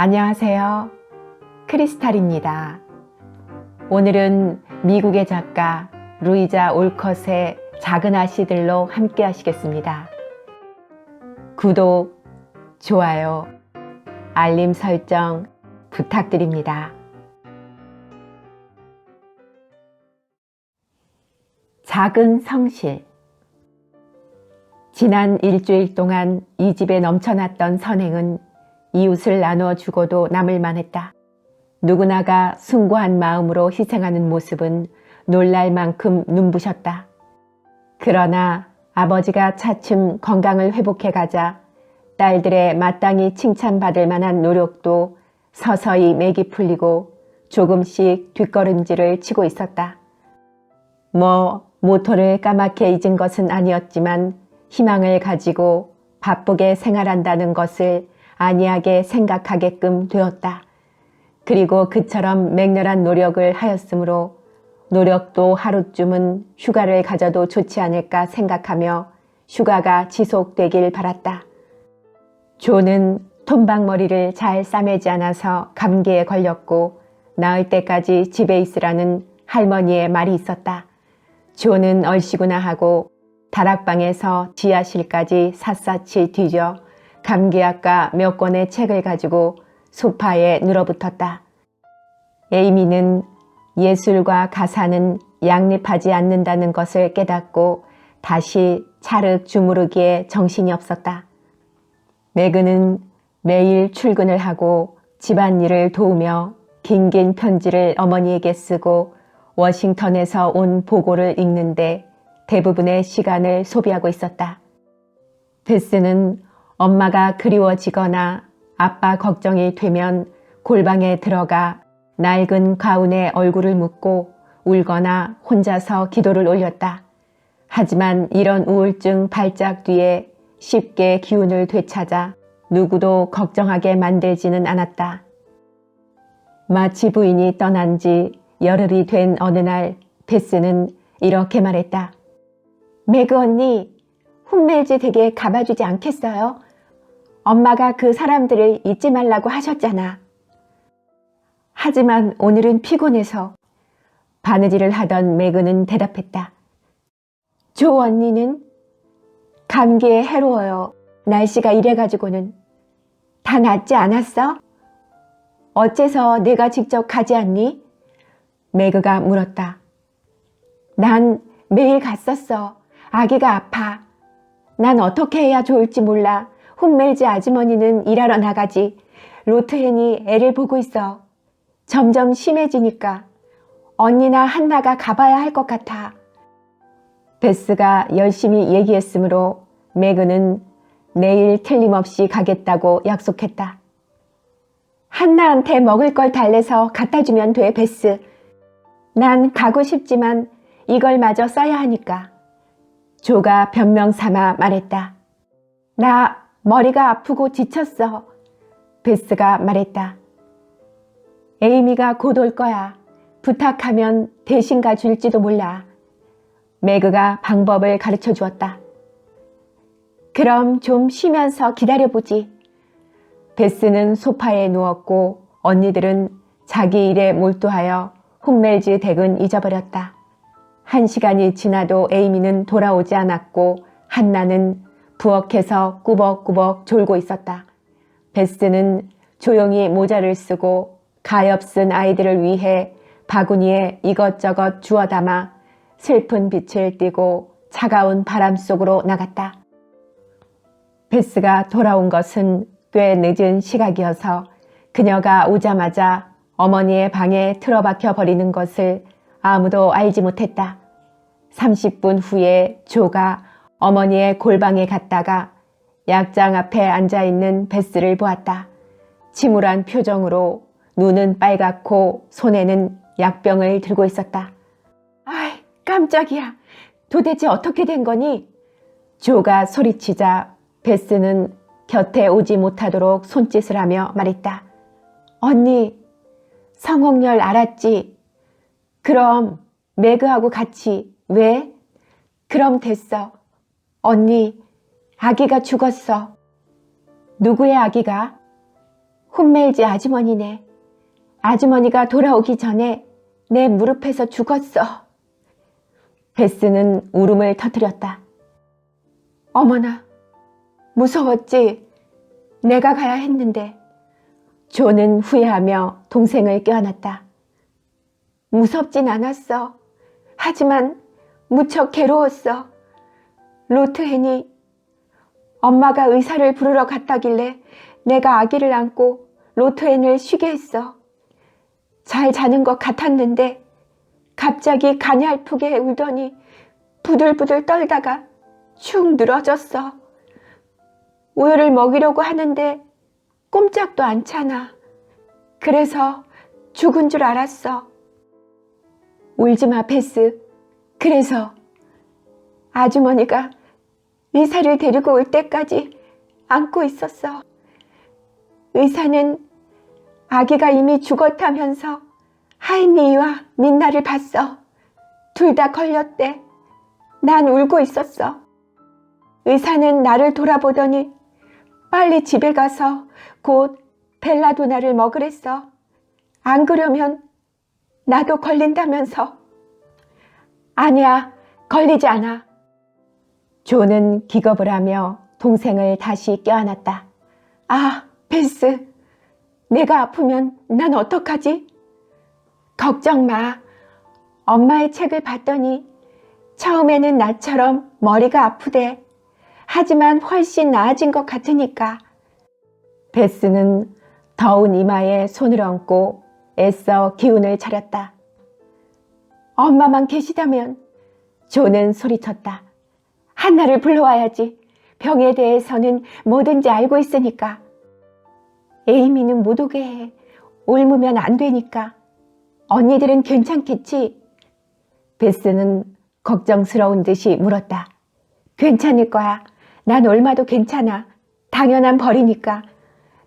안녕하세요. 크리스탈입니다. 오늘은 미국의 작가 루이자 올컷의 작은 아씨들로 함께 하시겠습니다. 구독, 좋아요, 알림 설정 부탁드립니다. 작은 성실 지난 일주일 동안 이 집에 넘쳐났던 선행은 이웃을 나누어 주고도 남을 만했다. 누구나가 숭고한 마음으로 희생하는 모습은 놀랄 만큼 눈부셨다. 그러나 아버지가 차츰 건강을 회복해 가자 딸들의 마땅히 칭찬받을 만한 노력도 서서히 맥이 풀리고 조금씩 뒷걸음질을 치고 있었다. 뭐 모토를 까맣게 잊은 것은 아니었지만 희망을 가지고 바쁘게 생활한다는 것을 안이하게 생각하게끔 되었다. 그리고 그처럼 맹렬한 노력을 하였으므로 노력도 하루쯤은 휴가를 가져도 좋지 않을까 생각하며 휴가가 지속되길 바랐다. 조는 톰방머리를 잘 싸매지 않아서 감기에 걸렸고 나을 때까지 집에 있으라는 할머니의 말이 있었다. 조는 얼씨구나 하고 다락방에서 지하실까지 샅샅이 뒤져 감기약과 몇 권의 책을 가지고 소파에 늘어붙었다. 에이미는 예술과 가사는 양립하지 않는다는 것을 깨닫고 다시 차륵 주무르기에 정신이 없었다. 매그는 매일 출근을 하고 집안일을 도우며 긴긴 편지를 어머니에게 쓰고 워싱턴에서 온 보고를 읽는데 대부분의 시간을 소비하고 있었다. 베스는 엄마가 그리워지거나 아빠 걱정이 되면 골방에 들어가 낡은 가운에 얼굴을 묻고 울거나 혼자서 기도를 올렸다. 하지만 이런 우울증 발작 뒤에 쉽게 기운을 되찾아 누구도 걱정하게 만들지는 않았다. 마치 부인이 떠난 지 열흘이 된 어느 날 베스는 이렇게 말했다. 매그 언니, 홈멜즈 댁에 가봐주지 않겠어요? 엄마가 그 사람들을 잊지 말라고 하셨잖아. 하지만 오늘은 피곤해서 바느질을 하던 매그는 대답했다. 조 언니는 감기에 해로워요. 날씨가 이래가지고는 다 낫지 않았어? 어째서 내가 직접 가지 않니? 매그가 물었다. 난 매일 갔었어. 아기가 아파. 난 어떻게 해야 좋을지 몰라. 홈멜즈 아주머니는 일하러 나가지. 로트헨이 애를 보고 있어. 점점 심해지니까. 언니나 한나가 가봐야 할 것 같아. 베스가 열심히 얘기했으므로 매그는 내일 틀림없이 가겠다고 약속했다. 한나한테 먹을 걸 달래서 갖다 주면 돼, 베스. 난 가고 싶지만 이걸 마저 써야 하니까. 조가 변명 삼아 말했다. 나 머리가 아프고 지쳤어. 베스가 말했다. 에이미가 곧 올 거야. 부탁하면 대신 가줄지도 몰라. 매그가 방법을 가르쳐 주었다. 그럼 좀 쉬면서 기다려보지. 베스는 소파에 누웠고 언니들은 자기 일에 몰두하여 홈멜즈 댁은 잊어버렸다. 한 시간이 지나도 에이미는 돌아오지 않았고 한나는 부엌에서 꾸벅꾸벅 졸고 있었다. 베스는 조용히 모자를 쓰고 가엾은 아이들을 위해 바구니에 이것저것 주워 담아 슬픈 빛을 띠고 차가운 바람 속으로 나갔다. 베스가 돌아온 것은 꽤 늦은 시각이어서 그녀가 오자마자 어머니의 방에 틀어박혀 버리는 것을 아무도 알지 못했다. 30분 후에 조가 어머니의 골방에 갔다가 약장 앞에 앉아 있는 베스를 보았다. 침울한 표정으로 눈은 빨갛고 손에는 약병을 들고 있었다. 아이, 깜짝이야. 도대체 어떻게 된 거니? 조가 소리치자 베스는 곁에 오지 못하도록 손짓을 하며 말했다. 언니, 성홍열 알았지? 그럼 매그하고 같이 왜? 그럼 됐어. 언니, 아기가 죽었어. 누구의 아기가? 홈멜지 아주머니네. 아주머니가 돌아오기 전에 내 무릎에서 죽었어. 베스는 울음을 터뜨렸다. 어머나, 무서웠지. 내가 가야 했는데. 조는 후회하며 동생을 껴안았다. 무섭진 않았어. 하지만 무척 괴로웠어. 로트헨이 엄마가 의사를 부르러 갔다길래 내가 아기를 안고 로트헨을 쉬게 했어. 잘 자는 것 같았는데 갑자기 가냘프게 울더니 부들부들 떨다가 축 늘어졌어. 우유를 먹이려고 하는데 꼼짝도 않잖아. 그래서 죽은 줄 알았어. 울지 마, 베스. 그래서 아주머니가 의사를 데리고 올 때까지 안고 있었어. 의사는 아기가 이미 죽었다면서 하이미와 민나를 봤어. 둘 다 걸렸대. 난 울고 있었어. 의사는 나를 돌아보더니 빨리 집에 가서 곧 벨라도나를 먹으랬어. 안 그러면 나도 걸린다면서. 아니야, 걸리지 않아. 조는 기겁을 하며 동생을 다시 껴안았다. 아, 베스. 내가 아프면 난 어떡하지? 걱정 마. 엄마의 책을 봤더니 처음에는 나처럼 머리가 아프대. 하지만 훨씬 나아진 것 같으니까. 베스는 더운 이마에 손을 얹고 애써 기운을 차렸다. 엄마만 계시다면 조는 소리쳤다. 한나를 불러와야지. 병에 대해서는 뭐든지 알고 있으니까. 에이미는 못 오게 해. 옮으면 안 되니까. 언니들은 괜찮겠지? 베스는 걱정스러운 듯이 물었다. 괜찮을 거야. 난 얼마도 괜찮아. 당연한 벌이니까.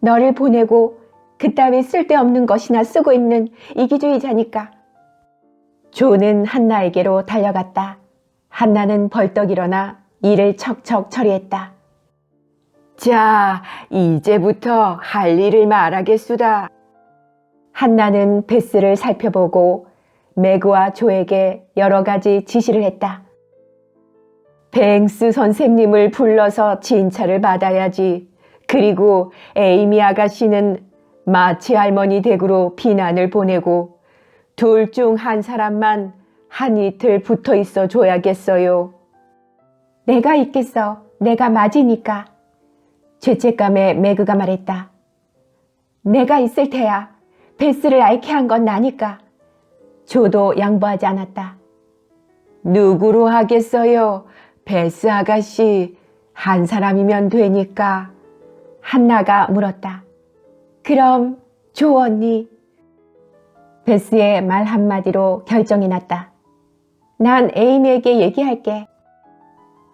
너를 보내고 그따위 쓸데없는 것이나 쓰고 있는 이기주의자니까. 조는 한나에게로 달려갔다. 한나는 벌떡 일어나 일을 척척 처리했다. 자, 이제부터 할 일을 말하겠수다. 한나는 베스를 살펴보고 매그와 조에게 여러 가지 지시를 했다. 뱅스 선생님을 불러서 진찰을 받아야지. 그리고 에이미 아가씨는 마치 할머니 댁으로 비난을 보내고 둘 중 한 사람만 한 이틀 붙어 있어 줘야겠어요. 내가 있겠어. 내가 맞으니까. 죄책감에 매그가 말했다. 내가 있을 테야. 베스를 앓게 한 건 나니까. 조도 양보하지 않았다. 누구로 하겠어요? 베스 아가씨. 한 사람이면 되니까. 한나가 물었다. 그럼 조 언니. 베스의 말 한마디로 결정이 났다. 난 에이미에게 얘기할게.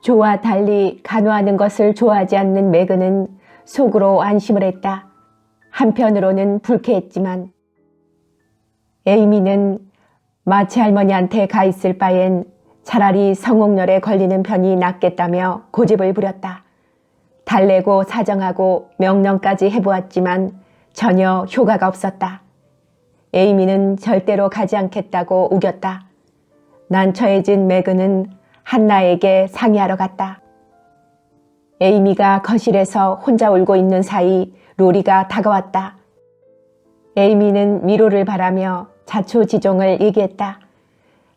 조와 달리 간호하는 것을 좋아하지 않는 매그는 속으로 안심을 했다. 한편으로는 불쾌했지만 에이미는 마치 할머니한테 가 있을 바엔 차라리 성홍열에 걸리는 편이 낫겠다며 고집을 부렸다. 달래고 사정하고 명령까지 해보았지만 전혀 효과가 없었다. 에이미는 절대로 가지 않겠다고 우겼다. 난처해진 매그는 한나에게 상의하러 갔다. 에이미가 거실에서 혼자 울고 있는 사이 로리가 다가왔다. 에이미는 위로를 바라며 자초지종을 얘기했다.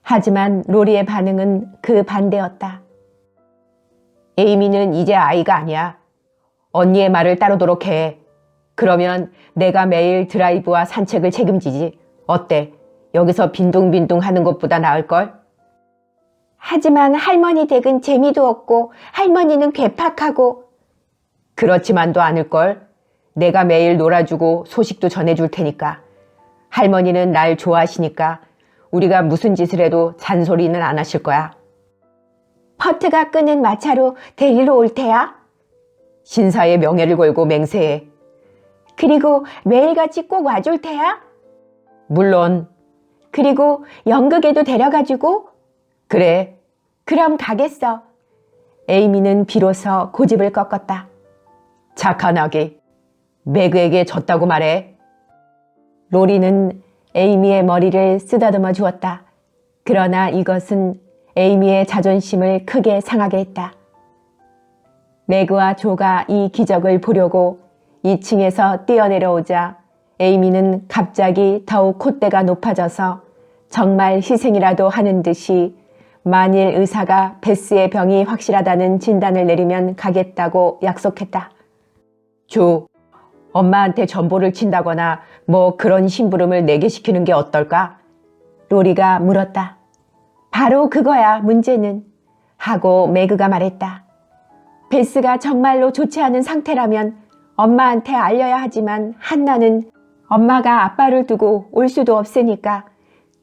하지만 로리의 반응은 그 반대였다. 에이미는 이제 아이가 아니야. 언니의 말을 따르도록 해. 그러면 내가 매일 드라이브와 산책을 책임지지. 어때? 여기서 빈둥빈둥 하는 것보다 나을걸? 하지만 할머니 댁은 재미도 없고 할머니는 괴팍하고 그렇지만도 않을걸. 내가 매일 놀아주고 소식도 전해줄 테니까. 할머니는 날 좋아하시니까 우리가 무슨 짓을 해도 잔소리는 안 하실 거야. 퍼트가 끄는 마차로 데리러 올 테야? 신사의 명예를 걸고 맹세해. 그리고 매일같이 꼭 와줄 테야? 물론. 그리고 연극에도 데려가지고? 그래. 그럼 가겠어. 에이미는 비로소 고집을 꺾었다. 착한 아기. 매그에게 졌다고 말해. 로리는 에이미의 머리를 쓰다듬어 주었다. 그러나 이것은 에이미의 자존심을 크게 상하게 했다. 매그와 조가 이 기적을 보려고 2층에서 뛰어내려오자 에이미는 갑자기 더욱 콧대가 높아져서 정말 희생이라도 하는 듯이 만일 의사가 베스의 병이 확실하다는 진단을 내리면 가겠다고 약속했다. 조, 엄마한테 전보를 친다거나 뭐 그런 심부름을 내게 시키는 게 어떨까? 로리가 물었다. 바로 그거야, 문제는. 하고 매그가 말했다. 베스가 정말로 좋지 않은 상태라면 엄마한테 알려야 하지만 한나는 엄마가 아빠를 두고 올 수도 없으니까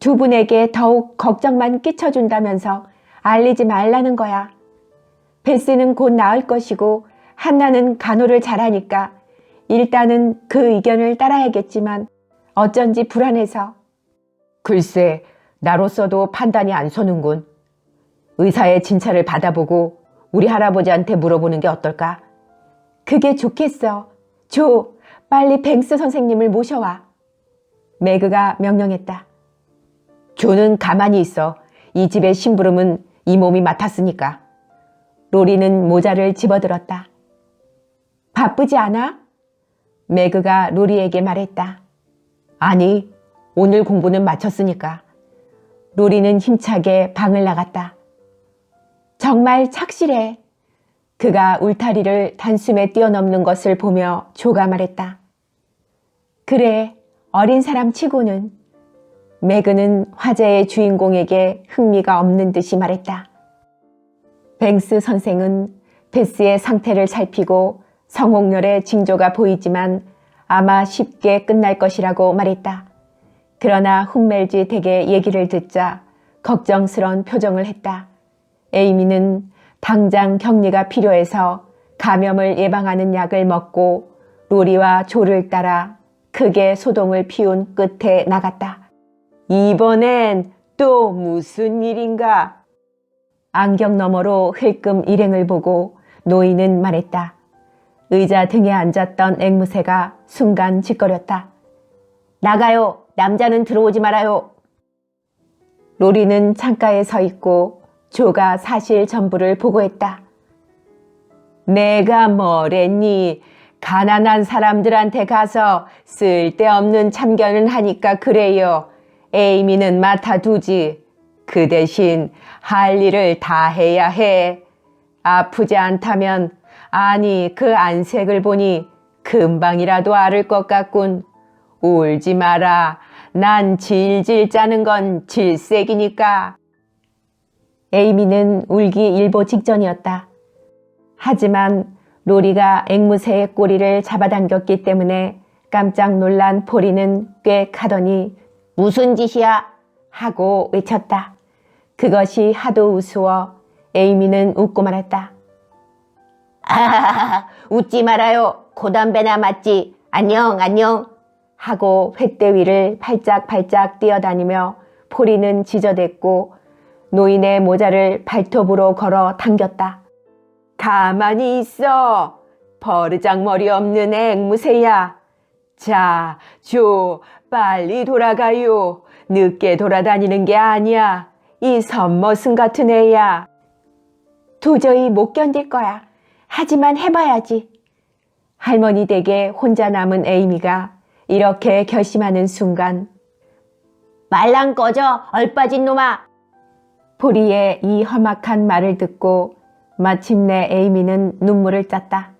두 분에게 더욱 걱정만 끼쳐준다면서 알리지 말라는 거야. 베스는 곧 나을 것이고 한나는 간호를 잘하니까 일단은 그 의견을 따라야겠지만 어쩐지 불안해서. 글쎄, 나로서도 판단이 안 서는군. 의사의 진찰을 받아보고 우리 할아버지한테 물어보는 게 어떨까? 그게 좋겠어. 조, 빨리 뱅스 선생님을 모셔와. 매그가 명령했다. 조는 가만히 있어. 이 집의 심부름은 이 몸이 맡았으니까. 로리는 모자를 집어들었다. 바쁘지 않아? 매그가 로리에게 말했다. 아니, 오늘 공부는 마쳤으니까. 로리는 힘차게 방을 나갔다. 정말 착실해. 그가 울타리를 단숨에 뛰어넘는 것을 보며 조가 말했다. 그래, 어린 사람 치고는. 매그는 화제의 주인공에게 흥미가 없는 듯이 말했다. 뱅스 선생은 베스의 상태를 살피고 성홍열의 징조가 보이지만 아마 쉽게 끝날 것이라고 말했다. 그러나 훔멜지 댁의 얘기를 듣자 걱정스런 표정을 했다. 에이미는 당장 격리가 필요해서 감염을 예방하는 약을 먹고 로리와 조를 따라 크게 소동을 피운 끝에 나갔다. 이번엔 또 무슨 일인가? 안경 너머로 흘끔 일행을 보고 노인은 말했다. 의자 등에 앉았던 앵무새가 순간 짓거렸다. 나가요. 남자는 들어오지 말아요. 로리는 창가에 서 있고 조가 사실 전부를 보고했다. 내가 뭐랬니? 가난한 사람들한테 가서 쓸데없는 참견을 하니까 그래요. 에이미는 맡아두지. 그 대신 할 일을 다 해야 해. 아프지 않다면, 아니, 그 안색을 보니 금방이라도 앓을 것 같군. 울지 마라. 난 질질 짜는 건 질색이니까. 에이미는 울기 일보 직전이었다. 하지만 로리가 앵무새의 꼬리를 잡아당겼기 때문에 깜짝 놀란 포리는 꽤 카더니 무슨 짓이야? 하고 외쳤다. 그것이 하도 우스워 에이미는 웃고 말았다. 아, 웃지 말아요. 고담배나 맞지. 안녕, 안녕. 하고 횃대 위를 팔짝팔짝 뛰어다니며 포리는 지저댔고 노인의 모자를 발톱으로 걸어 당겼다. 가만히 있어. 버르장머리 없는 앵무새야. 자, 조, 빨리 돌아가요. 늦게 돌아다니는 게 아니야. 이 선머슴 같은 애야. 도저히 못 견딜 거야. 하지만 해봐야지. 할머니 댁에 혼자 남은 에이미가 이렇게 결심하는 순간 말랑 꺼져 얼빠진 놈아 포리의 이 험악한 말을 듣고 마침내 에이미는 눈물을 짰다.